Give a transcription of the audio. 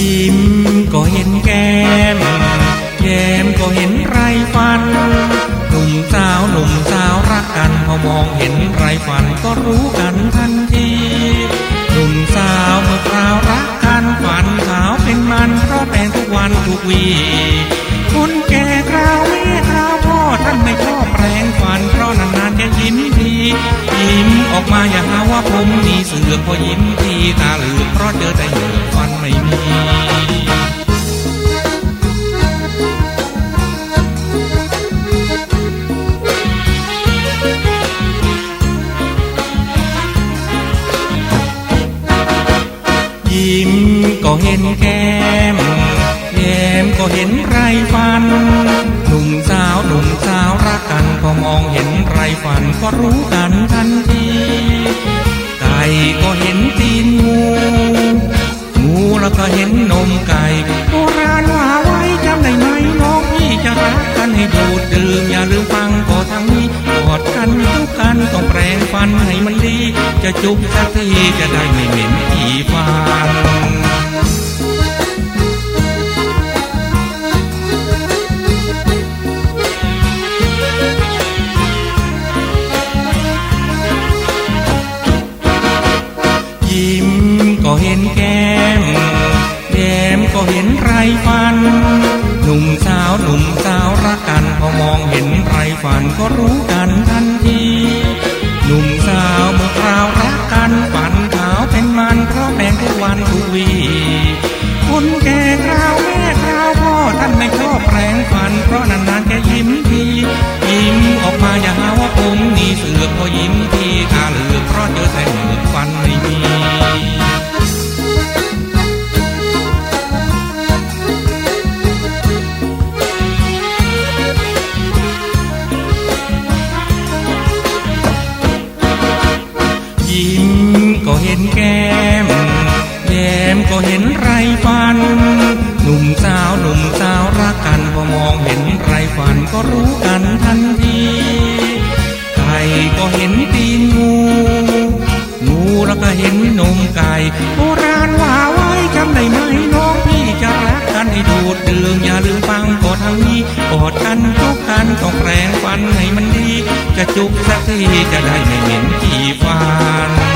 ยิ้มก็เห็นแก้มแก้มก็เห็นไรฟัน หนุ่มสาวหนุ่มสาวรักกันพอมองเห็นไรฟันก็รู้กันทันทีหนุ่มสาวเมื่อคราวรักกันฝันขาวเป็นมันเพราะแต่งทุกวันทุกวี พอยิ้มทีตาเหลือเพราะเจอแต่เหยือกฟันไม่มียิ้มก็เห็นแก้มแย้มก็เห็นไรฟัน หนุ่มสาวหนุ่มสาวรักกันพอมองเห็นไรฟันก็รู้กัน จะจุบสักทีจะได้ไม่เหม็นขี้ฟันยิ้มก็เห็นแก้มแย้มก็เห็นไรฟัน หนุ่มสาวหนุ่มสาวรักกันพอมองเห็นไรฟันก็รู้กันทันที กวันทุกวีคนแก่คราวแม่คราวพ่อท่านไม่ชอบแปลงฟัน เพราะนานๆแกยิ้มที ยิ้มออกมาอย่าหาว่าผมมีเสือกพอยิ้มทีตาเหลือกเพราะเจอแต่เหมือกฟันไม่มียิ้มก็เห็นแก เห็นไรฟัน หนุ่มสาวหนุ่มสาวรักกันพอมองเห็นไรฟันก็รู้กันทันทีไก่ก็เห็นตีนงูงูแล้วก็เห็นนมไก่โบราณว่าไว้จำได้ไหมน้องพี่จะรักกันให้ดูดดื่มอย่าลืมฟังก็ทางนี้กอดกันทุกกันต้องแปรงฟันให้มันดี จะจุกสักทีจะได้ไม่เหม็นขี้ฟัน